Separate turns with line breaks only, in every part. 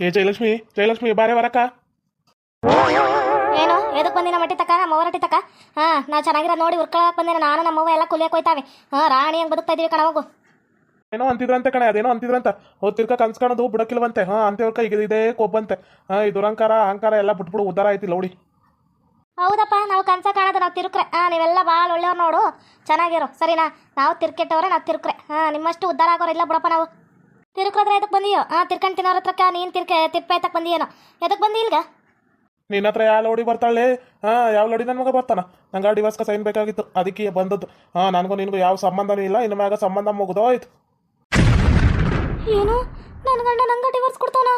ಏ ಜಯಲಕ್ಷ್ಮಿ ಜಯಲಕ್ಷ್ಮಿ ಬಾರೆ ಬರಕ್ಕ
ಏನು ಎದಕ್ಕೆ ಬಂದಿನ ಮಟ್ಟಿ ತಕ ನಮ್ಮ ಅಟ್ಟಿ ತಕ ಹಾ ನಾ ಚೆನ್ನಾಗಿರೋ ನೋಡಿ ಉರ್ಕೊಳಕ್ ಬಂದಿನ ನಾನು ನಮ್ಮವ್ವ ಎಲ್ಲ ಕುಲಿಯಕ್ಕೆ ಹೋಯ್ತಾವೆ ಹಾ ರಾಣಿ ಹೆಂಗ್ ಬದುಕ್ತಾ ಇದೀವಿ ಕಣ ಹೋಗು.
ಏನೋ ಅಂತಿದ್ರಂತೆ ಕಣ ಅದೇನೋ ಅಂತಿದ್ರಂತ. ಹೋದ್ ತಿರ್ಕ ಕನ್ಸ್ಕೊಳೋದು ಬಿಡಕ್ಕಿಲ್ವಂತೆ ಹಾ ಅಂತ್ಯವ್ರ ಈಗ ಇದೇ ಕೊಬ್ಬಂತೆ ಹಾ ಈ ದುರಂಕಾರ ಅಹಂಕಾರ ಎಲ್ಲ ಬಿಟ್ಬಿಡು ಉದ್ದಾರ ಐತಿ ಲೌಡಿ
ಹೌದಪ್ಪ ನಾವು ಕನ್ಸ ಕಾಣೋದು ನಾವು ತಿರುಕ್ರೆ. ಹಾಂ ನೀವೆಲ್ಲ ಭಾಳ ಒಳ್ಳೆಯವ್ರು ನೋಡು. ಚೆನ್ನಾಗಿರೋ. ಸರಿನಾ? ನಾವು ತಿರ್ಕೆಟ್ಟವ್ರೆ ನಾವು ತಿರುಕ್ರೆ. ಹಾ ನಿಮ್ಮಷ್ಟು ಉದ್ಧಾರ ಆಗೋರಿಲ್ಲ ಇಲ್ಲ ಬಿಡಪ್ಪ ನಾವು. ತಿರುಕ್ರದ್ರೆ ಎದಕ್ಕೆ ಬಂದಿಯೋ? ಆ ತಿರ್ಕೊಂಡು ತಿನ್ನೋರ ಹತ್ರಕ್ಕ ನೀನು ತಿರ್ಕ ತಿರ್ಪ ಎತ್ತಕ್ಕೆ ಬಂದಿಯೇನೋ? ಎದಕ್ಕೆ ಬಂದಿ ಇಲ್ಗ?
ನಿನ್ನ ಹತ್ರ ಯಾವ ಲೋಡಿ ಬರ್ತಾಳೆ? ಹಾಂ ಯಾವ ಲೋಡಿ ನನ್ನ ಮಗ ಬರ್ತಾನ? ನಂಗೆ ಡಿವರ್ಸ್ಗೆ ಸೈನ್ ಬೇಕಾಗಿತ್ತು. ಅದಕ್ಕೆ ಬಂದದ್ದು. ಹಾಂ ನನಗೂ ನಿನಗೂ ಯಾವ ಸಂಬಂಧನೂ ಇಲ್ಲ. ಇನ್ನು ಮ್ಯಾಗ ಸಂಬಂಧ ಮುಗಿದೋಯ್ತು.
ಏನು? ನನ್ನ ಗಂಡ ನಂಗೆ ಡಿವೋರ್ಸ್ ಕೊಡ್ತಾನ?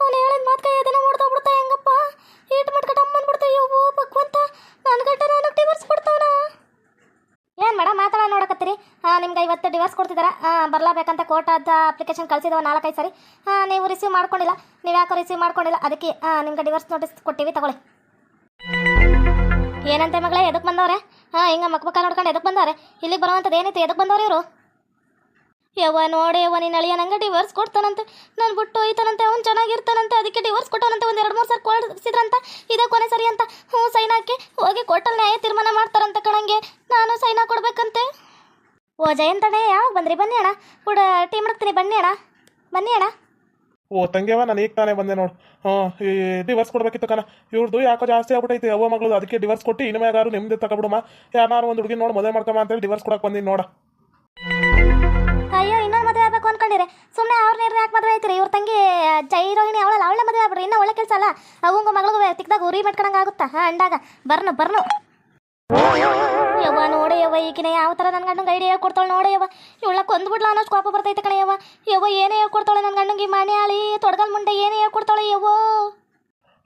ಅವನು ಹೇಳಿದ ಮಾತು ಕೈ ಅದನ್ನ ಮಾಡ್ತಾ ಬಿಡ್ತಾ ಹೆಂಗಪ್ಪ ಈಟ್ ಮಾಡ್ಕೊಂಡು ಅಮ್ಮನ್ ಬಿಡ್ತಾ ಯವ್ವೋ ಭಗವಂತ ನನ್ನ ಗಂಡ ನನಗೆ ಡಿವೋರ್ಸ್ ಕೊಡ್ತಾನ ಏನು ಮೇಡಮ್ ಮಾತಾಡ ನೋಡಕತ್ತೀರಿ ಹಾಂ ನಿಮ್ಗೆ ಇವತ್ತು ಡಿವೋರ್ಸ್ ಕೊಡ್ತಿದಾರ ಹಾಂ ಬರಲಾಬೇಕಂತ ಕೋರ್ಟ್ ಅದ ಅಪ್ಲಿಕೇಶನ್ ಕಳಿಸಿದವ ನಾಲ್ಕೈದು ಸರಿ. ನೀವು ರಿಸೀವ್ ಮಾಡ್ಕೊಂಡಿಲ್ಲ. ನೀವು ಯಾಕೋ ರಿಸೀವ್ ಮಾಡ್ಕೊಂಡಿಲ್ಲ? ಅದಕ್ಕೆ ನಿಮ್ಗೆ ಡಿವೋರ್ಸ್ ನೋಟಿಸ್ ಕೊಟ್ಟಿವಿ, ತಗೊಳ್ಳಿ. ಏನಂತೆ ಮಗಳೇ ಎದಕ್ಕೆ ಬಂದವ್ರೆ? ಹಾಂ ಹಿಂಗೆ ಮಕ್ಕ ನೋಡ್ಕೊಂಡು ಎದಕ್ಕೆ ಬಂದವ್ರೆ? ಇಲ್ಲಿಗೆ ಬರುವಂಥದ್ದು ಏನೈತೆ ಎದಕ್ಕೆ ಬಂದವ್ರು ಇವರು? ಯವ್ವ ನೋಡಿ, ಯವ್ವ ನೀನು ಅಳಿಯ ನಂಗೆ ಡಿವೋರ್ಸ್ ಕೊಡ್ತಾನಂತೆ. ನಾನು ಬಿಟ್ಟು ಹೋಯ್ತಾನಂತೆ, ಅವ್ನು ಚೆನ್ನಾಗಿರ್ತಾನಂತೆ. ಅದಕ್ಕೆ ಡಿವೋರ್ಸ್ ಕೊಟ್ಟವನಂತೆ ಒಂದು ಎರಡು ಮೂರು ಸರಿ ಕೊಡಿಸಿದ್ರಂತ ಇದೇ ಕೊನೆ ಸರಿ ಅಂತ. ಹ್ಞೂ ಸೈನ್ ಹಾಕಿ ಹೋಗಿ ಕೋರ್ಟಲ್ಲಿ ನ್ಯಾಯ ತೀರ್ಮಾನ ಮಾಡ್ತಾರಂತೆ ಕಣಂಗೆ. ನಾನು ಸೈನ್ ಕೊಡ್ಬೇಕಂತೆ ಓ ಜಯಂತಣ್ಣ ಯಾವಾಗ ಬಂದ್ರಿ? ಬನ್ನಿ ಅಣ್ಣ. ಕೂಡ ಟೀ ಮಾಡ್ತೀನಿ. ಬನ್ನಿ ಅಣ್ಣ. ಬನ್ನಿ ಅಣ್ಣ.
ಓ ತಂಗ್ಯವ ನಾನು ಈಗ ತಾನೇ ಬಂದೆ ನೋಡು. ಹಾಂ ಈ ಡಿವರ್ಸ್ ಕೊಡ್ಬೇಕಿತ್ತು ಕಣ. ಇವ್ರದ್ದು ಯಾಕೋ ಜಾಸ್ತಿ ಆಗ್ಬಿಟ್ಟೈತಿ ಅವ್ವ ಮಗಳು ಅದಕ್ಕೆ ಡಿವರ್ಸ್ ಕೊಟ್ಟು ಇನ್ನು ಯಾರು ನಿಮ್ದು ತಗೊಬಿಡುಮ. ಯಾರು ಒಂದು ಹುಡುಗಿ ನೋಡಿ ಮದುವೆ ಮಾಡ್ಕೊಂಬ ಅಂತೇಳಿ ಡಿವರ್ಸ್ ಕೊಡಕ್ಕೆ ಬಂದೀನಿ ನೋಡ.
ಅಯ್ಯೋ ಇನ್ನೊಂದು ಮದುವೆ ಆಗಬೇಕು ಅನ್ಕೊಂಡಿರಿ. ಸುಮ್ಮನೆ ಅವ್ರ ನೀರು ಯಾಕೆ ಮದುವೆ ಆಯ್ತಿರಿ? ಇವ್ರ ತಂಗಿ ಜೈ ರೋಹಿಣಿ ಅವಳಲ್ಲ ಅವಳ ಮದುವೆ ಆಗ್ಬಿಡ್ರಿ. ಇನ್ನೂ ಒಳ್ಳೆ ಕೆಲಸ ಅಲ್ಲ. ಅವಂಗ ಮಗಳಿಗೂ ತಿಕ್ದಾಗ ಉರಿ ಮಾಡ್ಕೊಳಂಗೆ ಆಗುತ್ತಾ? ಹಾಂ ಅಂಡಾಗ. Burn burn. ಯವ್ವ ನೋಡಿ ಯವ್ವ ಈಗಿನ ಯಾವ ಥರ ನನ್ನ ಗಂಡಂಗೆ ಐಡಿಯಾ ಹೇಳ್ಕೊಡ್ತಾಳೆ ನೋಡಿ ಯವ್ವ ಇವಳ ಕೊಂದ್ಬಿಡ್ಲ ಅನ್ನೋಷ್ಟು ಕೋಪ ಬರ್ತೈತೆ ಕಣೆ ಯವ್ವ ಏನೇ ಹೇಳ್ಕೊಡ್ತಾಳೆ ನನ್ನ ಗಂಡಂಗೆ ಮನೆ ಆಳಿ ತೊಡಗಲ್ ಮುಂಡೆ ಏನೇ ಹೇಳ್ಕೊಡ್ತಾಳೆ ಯವ್ವ?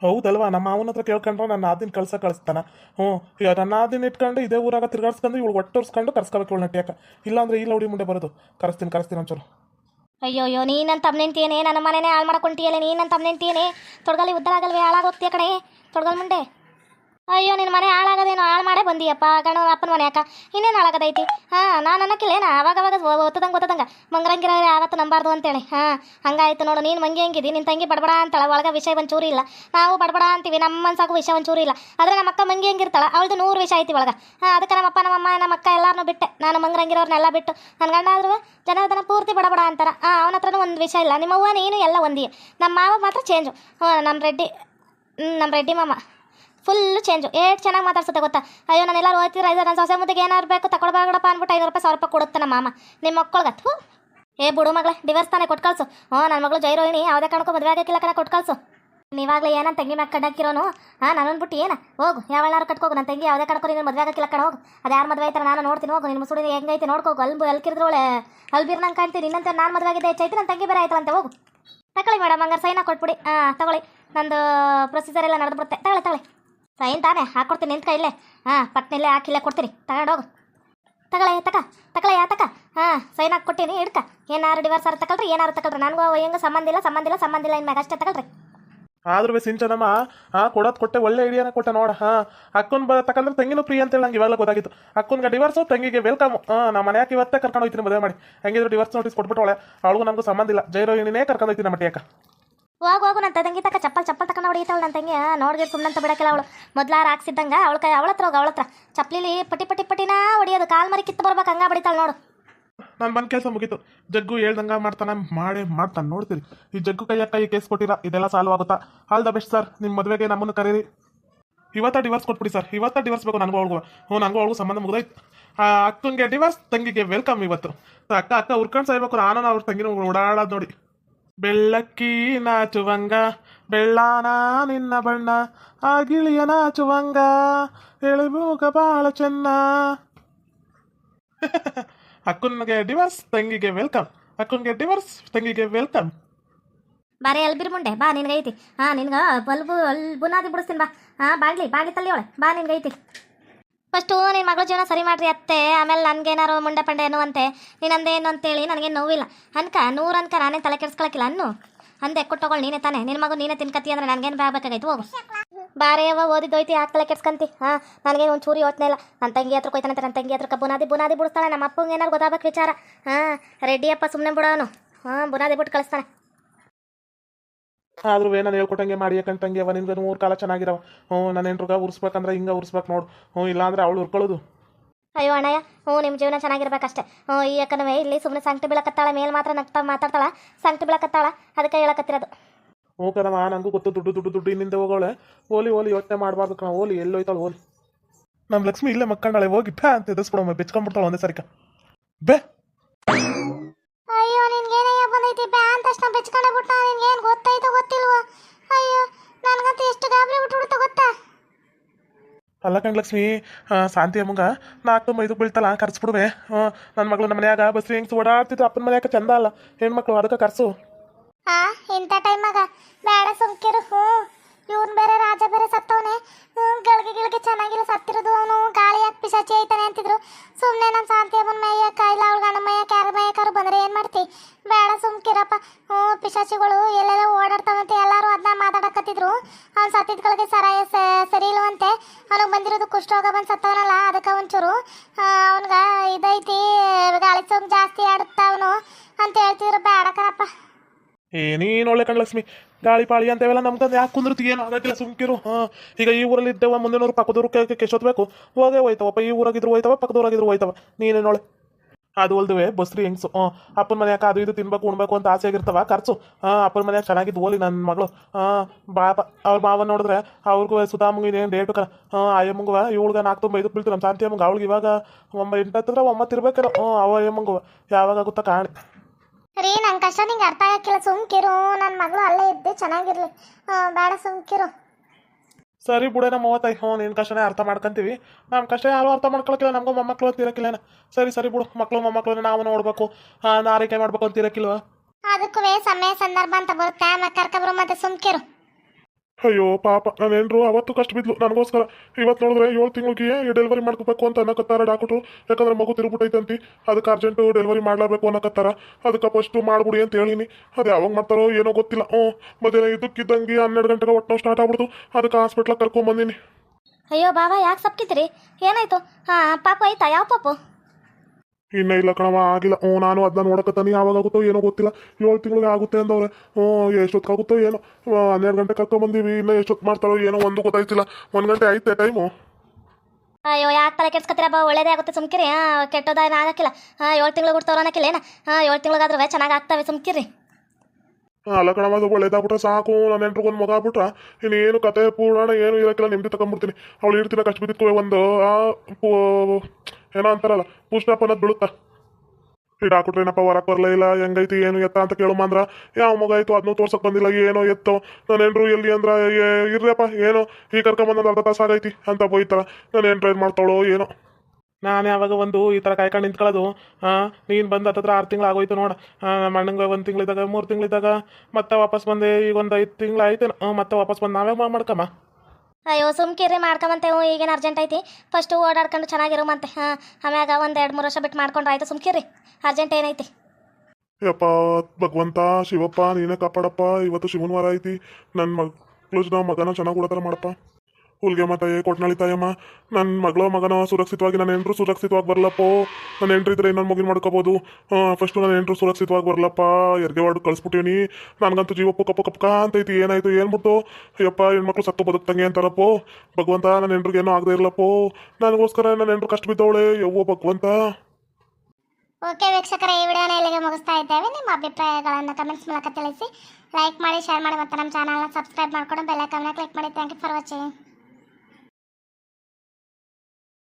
ಹೌದಲ್ವ ನಮ್ಮ ಮಾವನ ಹತ್ರ ಕೇಳ್ಕೊಂಡ್ರೆ ನನ್ನ ಆದಿನ ಕಳ್ಸ ಕಳಿಸ್ತಾನ. ಹ್ಞೂ ಈಗ ನನ್ನ ಆದಿನ ಇಟ್ಕೊಂಡು ಇದೇ ಊರಾಗ ತಿರ್ಗಾಡ್ಸ್ಕೊಂಡು ಇವಳು ಒಟ್ಟೋರ್ಸ್ಕೊಂಡು ಕರ್ಸ್ಕೊಬೇಕು ಇವಳು ನಟ್ಯಾಕ ಇಲ್ಲಾಂದ್ರೆ ಇಲ್ಲ ಲೌಡಿ ಮುಂಡೆ ಬರೋದು. ಕರೆಸ್ತೀನಿ ಕರೆಸ್ತೀನಿ ಒಂಚೂರು.
ಅಯ್ಯೋ ಅಯ್ಯೋ ನೀ ನನ್ನ ತಮ್ಮನೆಂತೀಯೇನೆ ನನ್ನ ಮನೆನೇ ಹಾಳು ಮಾಡ್ಕೊಂತೀಯಲ್ಲ ನೀ ನನ್ನ ತಮ್ಮನೆಂತೀಯೇನೆ ತೊಡಗಲಿ ಉದ್ದಾರ ಆಗಲ್ವೇ ಹಾಳಾಗೋಗ್ತೀಯ ಕಣೆ? ತೊಡಗಲ್ ಮುಂಡೆ ಅಯ್ಯೋ, ನಿನ್ನ ಮನೆ ಹಾಳಾಗದೇನೋ, ಹಾಳು ಮಾಡೇ ಬಂದಿಯಪ್ಪ, ಕಣ, ಅಪ್ಪನ ಮನೆ ಯಾಕ ಇನ್ನೇನು ಹಾಳಾಗದೈತಿ? ಹಾಂ, ನಾನು ಅನ್ನಕ್ಕಿಲ್ಲೇನ ಅವಾಗ ಅವಾಗ ಒತ್ತದಂಗೆ ಒತ್ತದಂಗೆ. ಮಂಗ್ರಂಗಿರ ಆವತ್ತು ನಂಬಾರ್ದು ಅಂತೇಳಿ. ಹಾಂ, ಹಂಗಾಯ್ತು ನೋಡು, ನೀನು ಮಂಗಿ ಹೆಂಗಿದಿ? ನಿನ್ನ ತಂಗಿ ಬಡಬಡ ಅಂತಳ, ಒಳಗೆ ವಿಷಯ ಒಂಚೂರು ಇಲ್ಲ. ನಾವು ಬಡಬಡ ಅಂತೀವಿ ನಮ್ಮ ಮನ್ಸಾಗು ವಿಷಯ ಒಂಚೂರು ಇಲ್ಲ. ಆದರೆ ನಮ್ಮ ಅಕ್ಕ ಮಂಗಿ ಹೆಂಗಿರ್ತಾಳ, ಅವಳದು ನೂರು ವಿಷಯ ಐತಿ ಒಳಗೆ. ಹಾಂ, ಅದಕ್ಕೆ ನಮ್ಮಪ್ಪ ನಮ್ಮಮ್ಮ ನಮ್ಮ ಅಕ್ಕ ಎಲ್ಲರನ್ನೂ ಬಿಟ್ಟೆ. ನಾನು ಮಂಗ್ರಂಗಿರೋರ್ನೆಲ್ಲ ಬಿಟ್ಟು. ನನ್ನ ಗಂಡ ಆದ್ರೂ ಜನಾರ್ದನ ಪೂರ್ತಿ ಬಡಬಡ ಅಂತಾರ. ಹಾಂ, ಅವನ ಹತ್ರನೂ ಒಂದು ವಿಷಯ ಇಲ್ಲ. ನಿಮ್ಮವ್ವ, ನೀನು ಎಲ್ಲ ಒಂದಿಯೇ. ನಮ್ಮ ಮಾವ ಮಾತ್ರ ಚೇಂಜು ಹಾಂ ನಮ್ಮ ರೆಡ್ಡಿ ನಮ್ಮ ರೆಡ್ಡಿ ಮಾಮ. ಫುಲ್ಲು ಚೇಂಜು ಏಟ್ ಚೆನ್ನಾಗಿ ಮಾತಾಡ್ಸುತ್ತೆ ಗೊತ್ತಾ? ಅಯ್ಯೋ, ನಾನು ಎಲ್ಲರೂ ಓದ್ತೀರ ಐದು ನನ್ನ ಸೊಸೆ ಮುಂದೆ ಏನಾರು ಬೇಕು ತಗೊಳ್ಬೇಡಪ್ಪ ಅಂದ್ಬಿಟ್ಟು ಐನೂರು ರೂಪಾಯಿ, ಸಾವಿರ ರೂಪಾಯಿ ಕೊಡುತ್ತೆ ನಮ್ಮ ಮಾಮ. ನಿಮ್ಮ ಹೂ ಏ, ಬುಡು ಮಗಳ ಡಿವರ್ಸ್ ತಾನೇ ಕೊಟ್ಟು ಕಳ್ಸು. ಹ್ಞೂ ನನ್ನ ಮಗಳು ಜೈರೋಹಿಣಿ ಯಾವುದೇ ಕಾರಣಕ್ಕೂ ಮದುವೆ ಆಗಕ್ಕಿಲ್ಲ ಕಣ ಕೊಟ್ಟು ಕಳ್ಸು. ನೀವಾಗಲೇ ಏನಂತ ತಂಗಿ ಮ್ಯಾಗ ಕಡ್ಡಾಕಿರೋನು ಹಾಂ, ನಾನು ಅಂದ್ಬಿಟ್ಟು ಏನ? ಹೋಗು ಯಾವಳಾರು ಕಟ್ಕೋಗು ನನ್ನ ತಂಗಿ ಯಾವುದೇ ಕಣಕ್ಕೂ ನೀನು ಮದುವೆ ಆಗಕ್ಕಿಲ್ಲ ಕಣ, ಹೋಗು. ಅದು ಯಾರು ಮದುವೆ ಆಯ್ತಾರೆ ನಾನು ನೋಡ್ತೀನಿ, ಹೋಗು. ನಿನ್ನ ಮುಸುಡಿ ಹೆಂಗೈತೆ ನೋಡ್ಕೋಗು ಅಲ್ಬು ಅಲ್ಕಿರಿದ್ರೆ ಒಳ್ಳೆ ಅಲ್ಬೀರ್ ನಂಗೆ ಕಾಣ್ತೀನಿ, ನಿನ್ನಂತ ನಾನು ಮದುವೆ ಆಗಿದ್ದೆ ಹೆಚ್ಚೈತೆ ನನ್ನ ತಂಗಿ ಬೇರೆ ಆಯ್ತಂತೆ ಹೋಗು. ತಗೊಳ್ಳಿ ಮೇಡಮ್ ಹಂಗಾರೆ ಸೈನ ಕೊಟ್ಬಿಡಿ. ಹಾಂ ತಗೊಳ್ಳಿ. ನಂದು ಪ್ರೊಸೀಜರ್ ಎಲ್ಲ ನಡೆದು ಬಿಡುತ್ತೆ ತಗೊಳ್ಳಿ ತಗೊಳ್ಳಿ. ಸೈನ್ ತಾನೇ? ಹಾಕ್ಕೊಡ್ತೀನಿ ನಿಂತ್ಕ ಇಲ್ಲೇ. ಹಾಂ ಪಟ್ನಿಲ್ಲೇ ಹಾಕಿಲ್ಲೇ ಕೊಡ್ತೀನಿ. ತಗೊಂಡೋಗು ತಗೊಳ್ಳೆ, ತಕ. ತಗೊಳ್ಳೆ ಯಾ ತಕ. ಹಾಂ ಸೈನ್ ಹಾಕಿ ಕೊಟ್ಟೀನಿ, ಹಿಡ್ಕ. ಏನಾರು ಡಿವರ್ಸ್ ಆರು ತಗೊಳ್ರಿ, ಏನಾರು ತಗೊಳ್ರಿ. ನನಗೂ ಹೆಂಗೆ ಸಂಬಂಧ ಇಲ್ಲ ಸಂಬಂಧ ಇಲ್ಲ ಸಂಬಂಧ ಇಲ್ಲ. ಇನ್ಮ್ಯಾಗ ಅಷ್ಟೇ ತಗೊಳ್ರಿ.
ಆದ್ರೂ ಸಿಂಚನಮ್ಮ ಹಾ ಕೊಡೋದು ಕೊಟ್ಟೆ ಒಳ್ಳೆ ಐಡಿಯಾನ ಕೊಟ್ಟೆ ನೋಡ. ಹಾ, ಅಕ್ಕನ ಬ ತಕಂದ್ರೆ ತಂಗಿನೂ ಫ್ರೀ ಅಂತೇಳಿ ನಂಗೆ ಇವಾಗ ಗೊತ್ತಾಗಿತ್ತು. ಅಕ್ಕನ್ಗೆ ಡಿವರ್ಸ್ ತಂಗಿಗೆ ವೆಲ್ಕಮ್ ನಮ್ಮ ಮನೆಯಾಕೆ ಇವತ್ತೇ ಕರ್ಕೊಂಡು ಹೋಗ್ತೀನಿ ಮದುವೆ ಮಾಡಿ. ಹೆಂಗಿದ್ರು ಡಿವರ್ಸ್ ನೋಟಿಸ್ ಕೊಟ್ಬಿಟ್ಟವಳೆ ಅವಳಿಗೂ ನಮಗೂ ಸಂಬಂಧ ಇಲ್ಲ. ಜೈರೋ ಜೈರೋಹಿಣಿನೇ ಕರ್ಕೊಂಡು ಹೋಗ್ತೀನಿ ನಮ್ಮ ಮಟಿಯಾಕ
ಹೋಗು ಹೋಗು ನನ್ನ ತಂಗಿ ತಕ್ಕ ಚಪ್ಪಲ್ ಚಪ್ಪಲ್ ತಕೊಂಡು ಹೊಡಿತಾವಳು ನನ್ನ ತಂಗಿ. ನೋಡ್ಗೆ ಸುಮ್ಮನಂತ ಬಿಡಕ್ಕಿಲ್ಲ ಅವಳು. ಮೊದ್ಲಾರ ಹಾಕ್ಸಿದ್ದಂಗ ಅವಳ ಕೈ ಅವಳ ಹತ್ರ ಹೋಗ, ಅವಳ ಹತ್ರ. ಚಪ್ಲಿಲಿ ಪಟಿ ಪಟಿ, ಪಟಿನಾ ಹೊಡಿಯೋದು. ಕಾಲ್ ಮರಿ ಕಿತ್ತು ಬರ್ಬೇಕು, ಹಂಗ ಬಡಿತಾಳೆ ನೋಡು.
ನಾನು ಬಂದು ಕೆಲಸ ಮುಗೀತು. ಜಗ್ಗು ಹೇಳ್ದಂಗ ಮಾಡ್ತಾನೆ, ಮಾಡಿ ಮಾಡ್ತಾನೆ, ನೋಡ್ತೀರಿ. ಈ ಜಗ್ಗು ಕೈಯ ಕೈ ಕೇಸ್ ಕೊಟ್ಟಿರ ಇದೆಲ್ಲ ಸಾಲ್ವ್ ಆಗುತ್ತಾ? ಆಲ್ ದ ಬೆಸ್ಟ್ ಸರ್ ನಿಮ್ಮ ಮದುವೆಗೆ ನಮ್ಮನ್ನು ಕರೀರಿ. ಇವತ್ತ ಡಿವರ್ಸ್ ಕೊಟ್ಬಿಡಿ ಸರ್. ಇವತ್ತ ಡಿವರ್ಸ್ ಬೇಕು, ನನಗೂ ಅವಳಿಗೂ. ಹ್ಞೂ, ನನಗೂ ಅವಳಿಗೂ ಸಂಬಂಧ ಮುಗಿದೈತು ಅಕ್ಕಂಗೆ ಡಿವರ್ಸ್ ತಂಗಿಗೆ ವೆಲ್ಕಮ್ ಇವತ್ತು. ಅಕ್ಕ ಅಕ್ಕ, ಉರ್ಕೊಂಡು ಸಾಯ್ಬೇಕು, ನಾನು ಅವ್ರ ತಂಗಿನ ಓಡಾಡೋದು ನೋಡಿ. ಬೆಳ್ಳಕ್ಕಿ ನಾಚುವಂಗ, ಬೆಳ್ಳಾನ ನಿನ್ನ ಬಣ್ಣ ಆ ಗಿಳಿಯ ನಾಚುವಂಗ ಎಳೆಮೂಗ ಬಾಳ ಚೆನ್ನ. ಅಕ್ಕನಿಗೆ ಡಿವರ್ಸ್ ತಂಗಿಗೆ ವೆಲ್ಕಮ್ ಅಕ್ಕನಿಗೆ ಡಿವರ್ಸ್ ತಂಗಿಗೆ ವೆಲ್ಕಮ್
ಬಾರೆ, ಎಲ್ಬಿರ್ ಮುಂಡೆ, ಬಾ, ನಿನ್ಗೈತಿ. ಹಾ, ನಿನ್ಗ ಬಲ್ಬು, ಅಲ್ ಬುನಾದಿ ಬಿಡಿಸ್ತೀನಿ, ಬಾ. ಹಾ, ಬಾಗ್ಲಿ ಬಾಗಿ ತಲ್ಲಿ ಅವಳೆ ಬಾ, ನಿನ್ಗೈತಿ. ಫಸ್ಟು ನಿನ್ನ ಮಗಳ ಜೀವನ ಸರಿ ಮಾಡ್ರಿ ಅತ್ತೆ. ಆಮೇಲೆ ನನಗೇನಾರು ಮುಂಡೆ ಪಂಡೆ ನೀನು ಅಂತ ಏನು ಅಂತೇಳಿ ನನಗೆ ನೋವಿಲ್ಲ. ಅನ್ಕ, ನೂರು ಅನ್ಕ ನಾನೇ ತಲೆ ಕೆಡ್ಸ್ಕೊಳಕಿಲ್ಲ, ಅನ್ನು. ಅಂದೆ ಕೊಟ್ಟೋಗಳು ನೀನೇ ತಾನೆ. ನಿನ್ನ ಮಗು ನೀನೇ ತಿನ್ಕತಿ ಅಂದ್ರೆ ನನಗೇನು ಬೇಕಾಗೈತೆ ಹೋಗು. ಬಾರಿ ಅವ್ವ ಓದಿದ್ದೋಯ್ತಿ ಯಾಕೆ ತಲೆ ಕೆಡ್ಸ್ಕಂತಿ? ಹಾಂ, ನನಗೇನು ಒಂಚೂರು ಚೂರಿ ಯೋಚನೆ ಇಲ್ಲ. ನನ್ನ ತಂಗಿ ಹತ್ರ ಕೊಯ್ತಾನೆ ನನ್ನ ತಂಗಿ ಹತ್ರಕ್ಕೆ ಬುನಾದಿ ಬುನಾದಿ ಬಿಡಿಸ್ತಾಳೆ. ನಮ್ಮ ಅಪ್ಪಂಗೆ ಏನಾರು ಗೊತ್ತಾಗಬೇಕು ವಿಚಾರ. ಹಾಂ ರೆಡ್ಡಿಯಪ್ಪ ಸುಮ್ಮನೆ ಬಿಡೋನು. ಹಾಂ, ಬುನಾದಿ ಬಿಟ್ಟು ಕಳಿಸ್ತಾನೆ.
ಆದ್ರೂ ನಾನು ಹೇಳ್ಕೊಟ್ಟಂಗೆ ಮಾಡಿ ಯಾಕಂತಂಗೆ ಅವ ನಿನ್ಗೆ ಮೂರು ಕಾಲ ಚೆನ್ನಾಗಿರವ. ಹ್ಞೂ ನನ್ನ ರೂಪಾಯಿ ಉರ್ಸ್ಬೇಕಂದ್ರೆ ಹಿಂಗೆ ಉರ್ಸ್ಬೇಕು ನೋಡು. ಹ್ಞೂ ಇಲ್ಲಾಂದ್ರೆ ಅವಳು ಉರ್ಕೊಳ್ಳೋದು.
ಅಯ್ಯೋ ಅಣ್ಣಯ್ಯ ಹ್ಞೂ ನಿಮ್ಮ ಜೀವನ ಚೆನ್ನಾಗಿರ್ಬೇಕಷ್ಟೇ. ಹ್ಞೂ ಈ ಯಾಕಂದ್ರೆ ಇಲ್ಲಿ ಸುಮ್ಮನೆ ಸಂಕಟ ಬೀಳಕತ್ತಾಳ ಮೇಲೆ ಮಾತ್ರ ನಗ್ತಾ ಮಾತಾಡ್ತಾಳ ಸಂಕಟ ಬೀಳಕತ್ತಾಳ ಅದಕ್ಕೆ ಹೇಳಕತ್ತಿರೋದು.
ಹ್ಞೂ ಕಣವ ನನಗೂ ಗೊತ್ತು ದುಡ್ಡು ದುಡ್ಡು ದುಡ್ಡು ಇನ್ನಿಂದ ಹೋಗೋಳೆ. ಓಲಿ ಓಲಿ ಯೋಚನೆ ಮಾಡಬಾರ್ದು ಕಣ ಓಲಿ ಎಲ್ಲೋಯ್ತಾಳೆ ಓಲಿ. ನಮ್ಮ ಲಕ್ಷ್ಮಿ ಇಲ್ಲೇ ಮಕ್ಕಂಡಾಳೆ ಹೋಗಿ ಬ್ಯಾ ಅಂತ ಎದುರಿಸ್ಬಿಡಮ್ಮ ಬೆಚ್ಕೊಂಡ್ಬಿಡ್ತಾಳೆ ಒಂದೇ ಸರಿಕ. ಬೇ.
ಬಂದೈತಿ ಬ್ಯಾ ಅಂತ ತಕ್ಷಣ ಬೆಚ್ಕೊಂಡೆ ಬಿಟ್ಟ ನಿನ್ಗೇನು ಗೊತ್ತಾಯ್ತೋ ಗೊತ್ತಿಲ್ವೋ ಅಯ್ಯೋ ನನಗಂತೂ ಎಷ್ಟು ಗಾಬರಿ ಬಿಟ್ಬಿಡ್ತಾ ಗೊತ್ತಾ
ಅಲ್ಲ ಕಣ್ ಲಕ್ಷ್ಮಿ ಆ, ಶಾಂತಿ ಅಮ್ಮಂಗ ನಾಲ್ಕು ಐದು ಬೀಳ್ತಲ್ಲ ಕರ್ಸ್ಬಿಡುವೆ ನನ್ನ ಮಗಳು ನಮ್ಮ ಮನ್ಯಾಗ ಬಸ್ರಿ ಹೆಂಗ್ಸ್ ಓಡಾಡ್ತಿದ್ರು ಅಪ್ಪನ ಮನ್ಯಾಗ ಚಂದ ಅಲ್ಲ ಹೆಣ್ಮಕ್ಳು ಅದಕ್ಕೆ ಕರ್ಸು
ಹಾ ಇಂಥ ಟೈಮಾಗ ಬೇಡ ಸುಮ್ಕಿರು ಹ್ಞೂ ಇವನ್ ಬೇರೆ ರಾಜ ಬೇರೆ ಸತ್ತವನೆ. ಗಳಿಗೆ ಗಳಿಗೆ ಚೆನ್ನಾಗಿಲ್ಲ ಸತ್ತಿರೋದು. ಅವನು ಗಾಳಿ ಹಾಕಿ ಪಿಶಾಚಿ ಐತಾನೆ ಅಂತಿದ್ರು. ಸುಮ್ಮನೆ ನಮ್ಮ ಶಾಂತಿ ಅಮ್ಮನ ಮೈಯ ಇಲ್ಲ ಅವಳು ಗಣ ಮೇಯಕ್ಕ ಯಾರ ಮೇಯಕ್ಕಾರು ಬಂದ್ರೆ ಏನು ಮಾಡ್ತಿ? ಬೇಡ ಸುಮ್ಕಿರಪ್ಪ ಹ್ಞೂ ಪಿಶಾಚಿಗಳು ಎಲ್ಲೆಲ್ಲ ಓಡಾಡ್ತಾವಂತೆ, ಎಲ್ಲರೂ ಅದನ್ನ ಮಾತಾಡಕತ್ತಿದ್ರು. ಅವ್ನು ಸತ್ತಿದ್ಗಳಿಗೆ ಸರ ಸರಿ ಇಲ್ವಂತೆ. ಅವನಿಗೆ ಬಂದಿರೋದು ಕುಷ್ಠರೋಗ ಬಂದು ಸತ್ತವನಲ್ಲ, ಅದಕ್ಕೆ ಒಂಚೂರು. ಅವನ್ಗೆ ಇದೈತಿ, ಗಾಳಿ ಸುಮ್ ಜಾಸ್ತಿ ಆಡುತ್ತ ಅವನು. ಅಂತ ಹೇಳ್ತಿದ್ರು. ಬೇಡ ಕಣಪ್ಪ.
ಏ, ನೀನು ಒಳ್ಳೆ ಕಣ್ ಲಕ್ಷ್ಮಿ. ಗಾಳಿ ಪಾಳಿ ಅಂತವೆಲ್ಲ ನಮ್ಗೆ ಯಾಕೆ ಕುಂದ್ರತಿ? ಏನು ಆಗಕ್ಕಿಲ್ಲ, ಸುಮ್ಕಿರು. ಹಾಂ. ಈಗ ಈ ಊರಲ್ಲಿ ಇದ್ದೇವ, ಮುಂದಿನವ್ರು ಪಕ್ಕದವ್ರು ಕೆಶೋತ್ಬೇಕು ಹೋಗೇ ಹೋಯ್ತವಪ್ಪ. ಈ ಊರಾಗಿದ್ರು ಹೋಯ್ತವ, ಪಕ್ಕದವ್ರಾಗಿದ್ರು ಹೋಯ್ತವ. ನೀನೇನೊಳೆ ಅದು ಅಲ್ದುವೆ, ಬಸ್ರಿ ಹೆಂಗ್ಸು. ಹ್ಞೂ ಅಪ್ಪನ ಮನ್ಯಾಗ ಅದು ಇದು ತಿನ್ಬೇಕು, ಉಣ್ಬೇಕು ಅಂತ ಆಸೆ ಆಗಿರ್ತವ, ಖರ್ಚು. ಹಾಂ, ಅಪ್ಪನ ಮನ್ಯಾಗ ಚೆನ್ನಾಗಿದ್ದು ಓಲಿ ನನ್ನ ಮಗಳು. ಹಾಂ, ಬಾಪ, ಅವ್ರ ಮಾವ ನೋಡಿದ್ರೆ ಅವ್ರಿಗೂ ಸುಧಾಮಂಗ ಇನ್ನೇನು ಡೇಟು ಕರ ಹಾಂ, ಅಯ್ಯಮ್ಮಂಗುವ, ಇವಳಗ ನಾಲ್ಕು ತುಂಬ ಐದು ಬೀಳ್ತು ನಮ್ಮ ಶಾಂತಿ ಅಮ್ಮಂಗ ಅವಳಿಗೆ ಇವಾಗ ಒಂಬ ಹತ್ತಿರ ಒಂಬತ್ತು ಇರ್ಬೇಕೇನೋ ಹ್ಞೂ ಅವ ಅಯ್ಯಮ್ಮಂಗುವ. ಯಾವಾಗ ಗೊತ್ತಾ ಕಾಣಿ
ರೀ ನನ್ನ ಕಷ್ಟ ನಿಂಗೆ ಅರ್ಥ ಆಗಕ್ಕಿಲ್ಲ ಸುಮ್ಕಿರು ನನ್ನ ಮಗಳು ಅಲ್ಲೇ ಇದ್ದೆ ಚೆನ್ನಾಗಿರ್ಲಿ. ಬೇಡ ಸುಮ್ಕಿರು.
ಸರಿ ಬಿಡ ನಮ್ಮ ತಾಯಿ. ಹ್ಞೂ ನಿನ್ನ ಕಷ್ಟನೇ ಅರ್ಥ ಮಾಡ್ಕೊಂತೀವಿ. ನಮ್ಮ ಕಷ್ಟ ಯಾರು ಅರ್ಥ ಮಾಡ್ಕೊಳಕ್ಕಿಲ್ಲ? ನಮಗೂ ಮೊಮ್ಮಕ್ಕಳು ಅಂತ ಇರಕ್ಕಿಲ್ಲ ಸರಿ ಸರಿ ಬಿಡು ಮಕ್ಕಳು ಮೊಮ್ಮಕ್ಕಳು ನಾವು ನೋಡ್ಬೇಕು. ಆರೈಕೆ ಮಾಡ್ಬೇಕು ಅಂತ ಇರಕ್ಕಿಲ್ವ?
ಅದಕ್ಕೂ ಸಮಯ ಸಂದರ್ಭ ಅಂತ ಬರುತ್ತೆ. ಕರ್ಕೊಬ್ರು ಮತ್ತೆ ಸುಮ್ಕಿರು.
ಅಯ್ಯೋ, ಪಾಪ, ನಾನೇನ್ರು ಅವತ್ತು ಕಷ್ಟ ಬಿದ್ಲು. ನನಗೋಸ್ಕರ ಇವತ್ತು ನೋಡಿದ್ರೆ ಏಳು ತಿಂಗಳಿಗೆ ಡೆಲಿವರಿ ಮಾಡ್ಕೋಬೇಕು ಅಂತ ಅನ್ನಕತ್ತಾರ ಡಾಕ್ಟ್ರು. ಯಾಕಂದ್ರೆ ಮಗು ತಿರುಗ್ಬಿಟ್ಟೈತಂತಿ ಅದಕ್ಕೆ ಅರ್ಜೆಂಟು ಡೆಲಿವರಿ ಮಾಡಲೇಬೇಕು ಅನ್ನಕತ್ತಾರ. ಅದಕ್ಕೆ ಫಸ್ಟು ಮಾಡ್ಬಿಡಿ ಅಂತ ಹೇಳಿನಿ. ಅದು ಯಾವಾಗ ಮಾಡ್ತಾರೋ ಏನೋ ಗೊತ್ತಿಲ್ಲ. ಹ್ಞೂ, ಮಧ್ಯಾಹ್ನ ಇದಕ್ಕಿದ್ದಂಗೆ ಹನ್ನೆರಡು ಗಂಟೆಗೆ ಒಟ್ಟು ಸ್ಟಾರ್ಟ್ ಆಗ್ಬಿಡ್ತು. ಅದಕ್ಕೆ ಹಾಸ್ಪಿಟ್ಲಾಗ ಕರ್ಕೊಂಬಂದಿನಿ.
ಅಯ್ಯೋ ಬಾಬಾ ಯಾಕೆ ಸಪ್ಕಿದ್ರಿ ಏನಾಯ್ತು? ಹಾಂ, ಪಾಪ ಆಯ್ತಾ? ಯಾವ ಪಾಪು?
ಇನ್ನ ಇಲ್ಲ ಕಣವ ಆಗಿಲ್ಲ. ಓ ನಾನು ಅದನ್ನ ನೋಡಕತ್ತಾನೆ. ಯಾವಾಗ ಆಗುತ್ತೋ ಏನೋ ಗೊತ್ತಿಲ್ಲ. ಏಳು ತಿಂಗಳಿಗೆ ಆಗುತ್ತೆ ಅಂದವ್ರೆ. ಹ್ಞೂ ಎಷ್ಟೊತ್ತಾಗುತ್ತೋ ಏನೋ. ಹನ್ನೆರಡು ಗಂಟೆ ಕರ್ಕೊಂಬಂದೀವಿ. ಇನ್ನೂ ಎಷ್ಟೊತ್ತು ಮಾಡ್ತಾರೋ ಏನೋ ಒಂದು ಗೊತ್ತಾಯ್ತಿಲ್ಲ. ಒಂದು ಗಂಟೆ ಐತೆ ಟೈಮು?
ಅಯ್ಯೋ ಯಾಕೆ ತಲೆ ಕೆಡ್ಸ್ಕೊತೀರ ಬಾ ಒಳ್ಳೇದೇ ಆಗುತ್ತೆ ಸುಮ್ಕಿರಿ. ಹಾಂ ಕೆಟ್ಟೋದೇನು ಆಗಕ್ಕಿಲ್ಲ. ಹಾಂ ಏಳು ತಿಂಗಳು ಬಿಡ್ತವ್ರು ಅನ್ನಕ್ಕಿಲ್ಲ ಏನ? ಹಾಂ ಏಳು ತಿಂಗಳಿಗಾದ್ರೂ ಚೆನ್ನಾಗಿ ಆಗ್ತಾವೆ ಸುಮ್ಕಿರಿ.
ಅಲ್ಲ ಕಣವ ಅದು ಒಳ್ಳೇದಾಗ್ಬಿಟ್ರೆ ಸಾಕು. ನನ್ನ ಒಂದು ಮಗ ಆಗ್ಬಿಟ್ರೆ ಇನ್ನೇನು ಕತೆ ಪೂರ್ಣ ಏನು ಇರಕ್ಕಿಲ್ಲ. ನಿಮ್ದು ತಗೊಂಡ್ಬಿಡ್ತೀನಿ ಅವಳು ಇರ್ತೀನ ಕಷ್ಟ ಬಿದ್ದಿತ್ತು ಒಂದು ಏನೋ ಅಂತಾರಲ್ಲ ಪುಷ್ಣಪ್ಪ ಅನ್ನೋದು ಬೀಳುತ್ತಾ. ಡಾಕ್ಟ್ರ್ ಏನಪ್ಪ ವರ ಬರಲೇ ಇಲ್ಲ, ಹೆಂಗೈತಿ, ಏನು ಎತ್ತ ಅಂತ ಕೇಳಮ್ಮ ಅಂದ್ರ ಯಾವ ಮಗ ಆಯ್ತು ಅದನ್ನೂ ತೋರ್ಸಕ್ ಬಂದಿಲ್ಲ, ಏನೋ ಎತ್ತೋ. ನನ್ನ ಏನ್ರು ಎಲ್ಲಿ ಅಂದ್ರ ಇರ್ರಪ್ಪ ಏನೋ. ಈ ಕರ್ಕೊಂಬಂದ್ ಅರ್ಧ ತಾಸು ಆಗೈತಿ ಅಂತ ಬೈತಾರ. ನನ್ನ ಏನ್ ಟ್ರೈನ್ ಮಾಡ್ತಾಳೋ, ಏನೋ. ನಾನು ಯಾವಾಗ ಒಂದು ಈ ಥರ ಕಾಯ್ಕೊಂಡು ನಿಂತ್ಕೊಳ್ಳೋದು? ಹಾಂ ನೀನು ಬಂದು ಹತ್ತತ್ರ ಆರು ತಿಂಗಳು ಆಗೋಯ್ತು ನೋಡ. ನಮ್ಮ ಅಣ್ಣಂಗೆ ಒಂದು ತಿಂಗಳಿದ್ದಾಗ ಮೂರು ತಿಂಗಳಿದ್ದಾಗ ಮತ್ತೆ ವಾಪಸ್ ಬಂದೆ, ಈಗ ಒಂದು ಐದು ತಿಂಗಳು ಆಯ್ತೇನು. ಮತ್ತೆ ವಾಪಸ್ ಬಂದು ನಾವೇ ಮಾಡ್ಕಮ್ಮ.
ಅಯ್ಯೋ ಸುಮ್ಕಿರಿ ಮಾಡ್ಕೊಂಬಂತೆ. ಹ್ಞೂ, ಈಗೇನು ಅರ್ಜೆಂಟ್ ಐತಿ? ಫಸ್ಟು ಓಡಾಡ್ಕೊಂಡು ಚೆನ್ನಾಗಿರುಮಂತೆ. ಹಾಂ, ಆಮ್ಯಾಗ ಒಂದು ಎರಡು ಮೂರು ವರ್ಷ ಬಿಟ್ಟು ಮಾಡ್ಕೊಂಡ್ರೆ ಆಯ್ತು. ಸುಮ್ಕಿರಿ ಅರ್ಜೆಂಟ್ ಏನೈತಿ?
ಯಪ್ಪ, ಭಗವಂತ, ಶಿವಪ್ಪ, ನೀನೇ ಕಾಪಾಡಪ್ಪ. ಇವತ್ತು ಶಿವನ ವಾರ ಐತಿ. ನನ್ನ ಮಕ್ಳು ಮಗನ ಚೆನ್ನಾಗಿ ಉಡತಾರ ಮಾಡಪ್ಪ. ಹುಲ್ಗೆ ತಾಯಿ ಕೊಟ್ನಾಳಿ ತಾಯಮ್ಮ. ನನ್ನ ಮಗಳ ಮಗನ ಸುರಕ್ಷಿತವಾಗಿ ನನ್ನ ಹೆಂಡ್ರು ಸುರಕ್ಷಿತವಾಗಿ ಬರಲಪ್ಪೋ. ನನ್ನ ಹೆಂಡ್ರು ಇದ್ರೆ ಇನ್ನೊಂದು ಮಗಿನ ಮಾಡ್ಕೋಬೋದು. ಫಸ್ಟು ನನ್ನ ಹೆಂಡ್ರು ಸುರಕ್ಷಿತವಾಗಿ ಬರಲಪ್ಪ. ಎರ್ಗೆ ವಾರ್ಡ್ ಕಳಿಸ್ಬಿಟ್ಟಿನಿ ನನಗಂತೂ ಜೀವ ಪುಕ್ಕ ಪುಕ್ಕ ಪುಕ್ಕ ಅಂತೈತಿ. ಏನಾಯ್ತು, ಏನು ಬಿಟ್ಟು ಅಯ್ಯಪ್ಪ, ಹೆಣ್ಮಕ್ಳು ಸತ್ತು ಬದುಕ್ತಂಗೆ ಅಂತಾರಪ್ಪೋ. ಭಗವಂತ, ನನ್ನ ಹೆಂಡ್ರಿಗೆ ಏನೋ ಆಗದೆ ಇರಲಪ್ಪೋ. ನನಗೋಸ್ಕರ ನನ್ನ ಹೆಂಡ್ರು ಕಷ್ಟ ಬಿದ್ದವಳೆ. ಯವ್ವ ಭಗವಂತ.
ಓಕೆ ವೀಕ್ಷಕರ, ಈ ವಿಡಿಯೋನ ಇಲ್ಲಿಗೆ ಮುಗಿಸ್ತಾ ಇದ್ದೇವೆ. ನಿಮ್ಮ ಅಭಿಪ್ರಾಯಗಳನ್ನು ಕಮೆಂಟ್ಸ್ ಮೂಲಕ ತಿಳಿಸಿ. ಲೈಕ್ ಮಾಡಿ ಶೇರ್ ಮಾಡಿ ಮತ್ತು ನಮ್ಮ ಚಾನಲ್ನ ಸಬ್ಸ್ಕ್ರೈಬ್ ಮಾಡ್ಕೊಂಡು ಬೆಲ್ಲೈಕನ್ನ ಕ್ಲಿಕ್ ಮಾಡಿ. Thank you for watching